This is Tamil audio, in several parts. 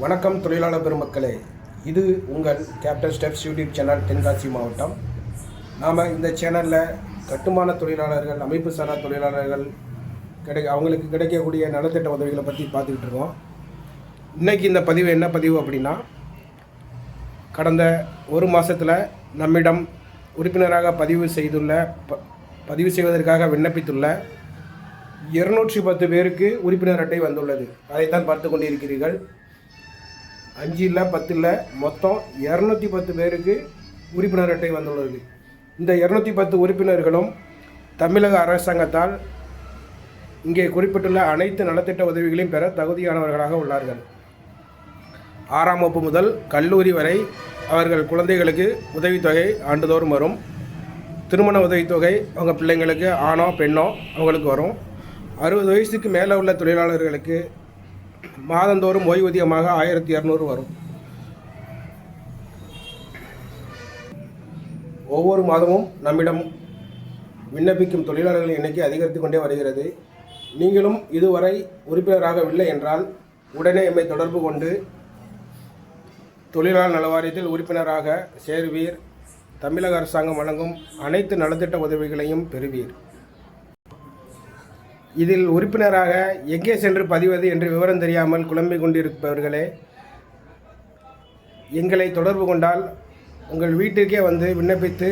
வணக்கம் தொழிலாளர் பெருமக்களே. இது உங்கள் captain steps YouTube channel Tenkasi மாவட்டம். நாம் இந்த சேனலில் கட்டுமான தொழிலாளர்கள் அமைப்பு சாரா தொழிலாளர்கள் கிடை அவங்களுக்கு கிடைக்கக்கூடிய நலத்திட்ட உதவிகளை பற்றி பார்த்துக்கிட்டு இருக்கோம். இன்றைக்கி இந்த பதிவு என்ன பதிவு அப்படின்னா கடந்த ஒரு மாதத்தில் நம்மிடம் உறுப்பினராக பதிவு செய்துள்ள ப பதிவு செய்வதற்காக விண்ணப்பித்துள்ள இருநூற்றி பத்து பேருக்கு உறுப்பினர் அட்டை வந்துள்ளது. அதைத்தான் பார்த்து கொண்டிருக்கிறீர்கள். அஞ்சு இல்லை பத்து இல்லை மொத்தம் இரநூத்தி பத்து பேருக்கு உறுப்பினர் அட்டை வந்துள்ளது. இந்த இரநூத்தி பத்து உறுப்பினர்களும் தமிழக அரசாங்கத்தால் இங்கே குறிப்பிட்டுள்ள அனைத்து நலத்திட்ட உதவிகளையும் பெற தகுதியானவர்களாக உள்ளார்கள். ஆறாம் வகுப்பு முதல் கல்லூரி வரை அவர்கள் குழந்தைகளுக்கு உதவித்தொகை ஆண்டுதோறும் வரும். திருமண உதவித்தொகை அவங்க பிள்ளைங்களுக்கு ஆணோ பெண்ணோ அவங்களுக்கு வரும். அறுபது வயசுக்கு மேலே உள்ள தொழிலாளர்களுக்கு மாதந்தோறும் ஓய்வூதியமாக ஆயிரத்தி இரநூறு வரும். ஒவ்வொரு மாதமும் நம்மிடம் விண்ணப்பிக்கும் தொழிலாளர்களின் எண்ணிக்கை அதிகரித்து கொண்டே வருகிறது. நீங்களும் இதுவரை உறுப்பினராகவில்லை என்றால் உடனே எம்மை தொடர்பு கொண்டு தொழிலாளர் நலவாரியத்தில் உறுப்பினராக சேருவீர். தமிழக அரசாங்கம் வழங்கும் அனைத்து நலத்திட்ட உதவிகளையும் பெறுவீர். இதில் உறுப்பினராக எங்கே சென்று பதிவது என்று விவரம் தெரியாமல் குழம்பிக் கொண்டிருப்பவர்களே எங்களை தொடர்பு கொண்டால் உங்கள் வீட்டிற்கே வந்து விண்ணப்பித்து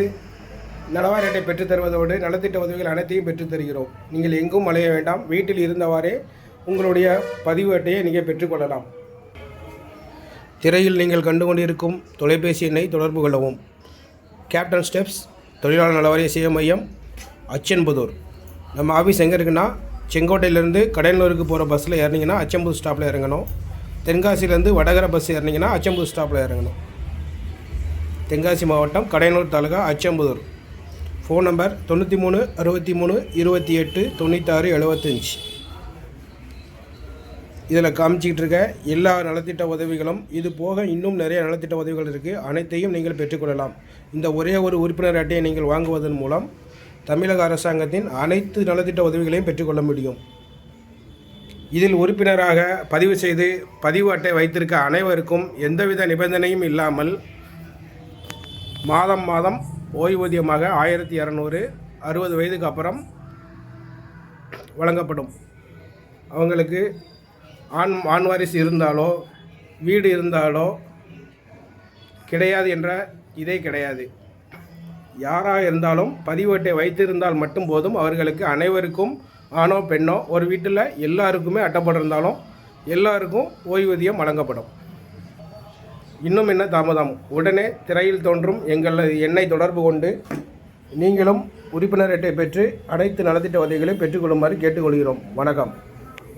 நலவாரி அட்டை பெற்றுத் தருவதோடு நலத்திட்ட உதவிகள் அனைத்தையும் பெற்றுத் தருகிறோம். நீங்கள் எங்கும் அலைய வேண்டாம். வீட்டில் இருந்தவாறே உங்களுடைய பதிவு அட்டையை நீங்கள் பெற்றுக்கொள்ளலாம் திரையில் நீங்கள் கண்டு கொண்டிருக்கும் தொலைபேசி எண்ணை தொடர்பு கொள்ளவும். கேப்டன் ஸ்டெப்ஸ் தொழிலாளர் நலவாரிய சேவை மையம் அச்சன்புதூர். நம்ம ஆஃபீஸ் எங்கே இருக்குன்னா செங்கோட்டையிலேருந்து கடையனூருக்கு போகிற பஸ்ஸில் ஏறினீங்கன்னா அச்சம்பூர் ஸ்டாப்பில் இறங்கணும். தென்காசியிலேருந்து வடகர பஸ் ஏறினீங்கன்னா அச்சம்பூர் ஸ்டாப்பில் இறங்கணும். தென்காசி மாவட்டம் கடையனூர் தாலுகா அச்சம்புதூர் ஃபோன் நம்பர் தொண்ணூற்றி மூணு அறுபத்தி மூணு இருபத்தி எட்டு தொண்ணூத்தாறு எழுபத்தஞ்சி இதில் காமிச்சிக்கிட்டு இருக்க எல்லா நலத்திட்ட உதவிகளும் இது போக இன்னும் நிறைய நலத்திட்ட உதவிகள் இருக்குது அனைத்தையும் நீங்கள் பெற்றுக்கொள்ளலாம் இந்த ஒரே ஒரு உறுப்பினர் அட்டையை நீங்கள் வாங்குவதன் மூலம் தமிழக அரசாங்கத்தின் அனைத்து நலத்திட்ட உதவிகளையும் பெற்றுக்கொள்ள முடியும். இதில் உறுப்பினராக பதிவு செய்து பதிவு அட்டை வைத்திருக்க அனைவருக்கும் எந்தவித நிபந்தனையும் இல்லாமல் மாதம் மாதம் ஓய்வூதியமாக ஆயிரத்தி இரநூறு அறுபது வயதுக்கு அப்புறம் வழங்கப்படும். அவங்களுக்கு ஆண் ஆண் வாரிசு இருந்தாலோ வீடு இருந்தாலோ கிடையாது என்ற இதே கிடையாது. யாராக இருந்தாலும் பதிவேட்டை வைத்திருந்தால் மட்டும் போதும். அவர்களுக்கு அனைவருக்கும் ஆணோ பெண்ணோ ஒரு வீட்டில் எல்லாருக்குமே அட்டைப்பட்டிருந்தாலும் எல்லாருக்கும் ஓய்வூதியம் வழங்கப்படும். இன்னும் என்ன தாமதம்? உடனே திரையில் தோன்றும் எங்களது எண்ணை தொடர்பு கொண்டு நீங்களும் உறுப்பினர் அட்டை பெற்று அனைத்து நலத்திட்ட உதவிகளையும் பெற்றுக்கொள்ளுமாறு கேட்டுக்கொள்கிறோம். வணக்கம்.